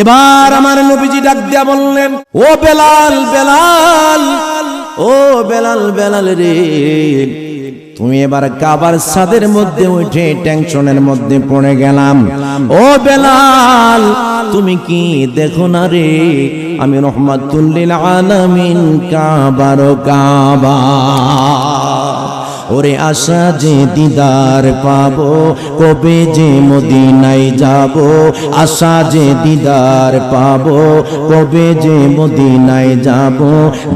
এবার আমার নবীজি ডাক দিয়া বললেন, ও বেলাল বেলাল, ও বেলাল বেলাল রে, তুমি এবার কাবার সাদের মধ্যে উঠে টেনশনের মধ্যে পড়ে গেলাম। ও বেলাল, তুমি কি দেখো না রে, আমি রহমাতুল্লিল আলামিন কাবার কাবা। ওরে আশা যে দিদার পাবো, কবে যে মদিনায় যাব? আশা যে দিদার পাবো, কবে যে মদিনায় যাব?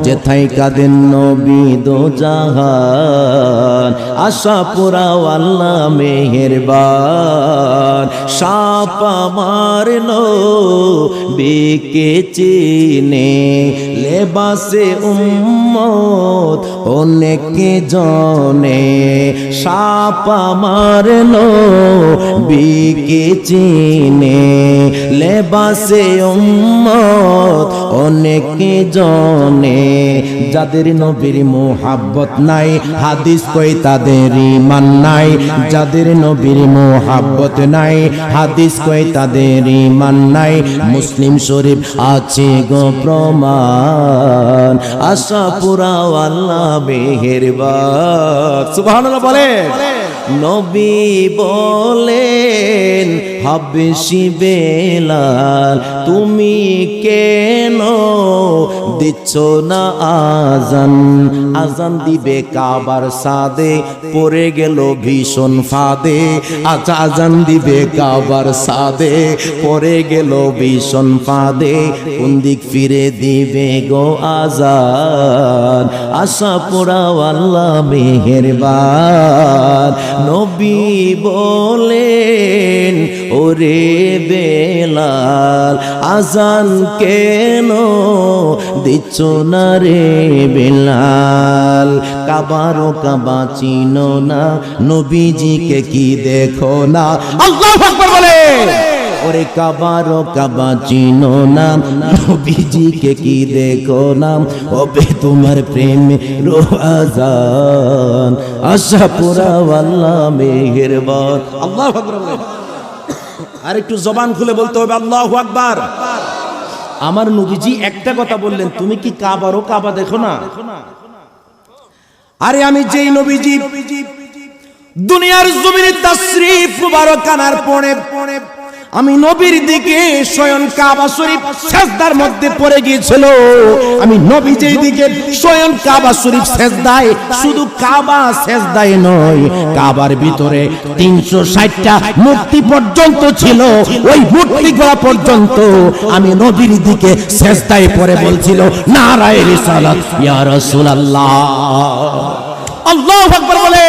যেথায় কাদের নবী দো জাহান, আশা পুরাও আল্লাহ মেহেরবান। সাপ আমার বিকে চিনে, লেবাসে উম্মত অনেকে জনে। সাপ আমার বিকে চিনে। লেবাসে উম্মত, অনেকে জনে যাদের নবীর মোহাব্বত নাই, হাদিস কই তাদের ইমান নাই, যাদের নবীর মোহাব্বত নাই, হাদিস কই তাদের ইমান নাই, মুসলিম শরীফ আছে গো প্রমাণ, আশা পুরাও আল্লাহ মেহেরবান। সুবহানাল্লাহ বলে নবী বলেন, হাবশি বেলাল, তুমি কেন দিচ্ছ না আজান? আজান দিবে কাবার সাদে, পড়ে গেল ভীষণ ফাদে। আজ আজান দিবে কাবার সাদে, পড়ে গেল ভীষণ ফাদে। কোন দিক ফিরে দিবে গো আজান? আশা পোড়াও আল্লাহ মেহেরবান। নবী বলেন, ওরে বেলাল, আজান কেন দিচ্ছ না রে বেলাল? কাবারও কাবা চিনো না, নবীজিকে কি দেখো না? আল্লাহ বলে ওরে কাবারো কাবা চিনো না। নবীজিকে কি দেখো না? ওবে তোমার প্রেমে রোহাজান। আশা পুরা আল্লাহ মেহেরবান। আল্লাহ আকবার আর একটু জবান খুলে বলতে হবে, আল্লাহ আকবার। আমার নবীজি একটা কথা বললেন, তুমি কি কাবারও কাবা দেখো না? আরে আমি যেই নবীজি, দুনিয়ার জমিনে তাশরীফ মুবারক আনার পরে আমি নবীর দিকে স্বয়ং কাবা শরীফ সেজদার মধ্যে পড়ে গিয়েছিল। আমি নবী যেই দিকে স্বয়ং কাবা শরীফ সেজদায়, শুধু কাবা সেজদায় নয়, কাবার ভিতরে তিনশো ষাটটা মূর্তি পর্যন্ত ছিল। ওই মূর্তি করা পর্যন্ত আমি নবীর দিকে সেজদায় পড়ে বলছিল, নারায় রিসালাত, ইয়া রাসূলুল্লাহ। আল্লাহু আকবার বলে।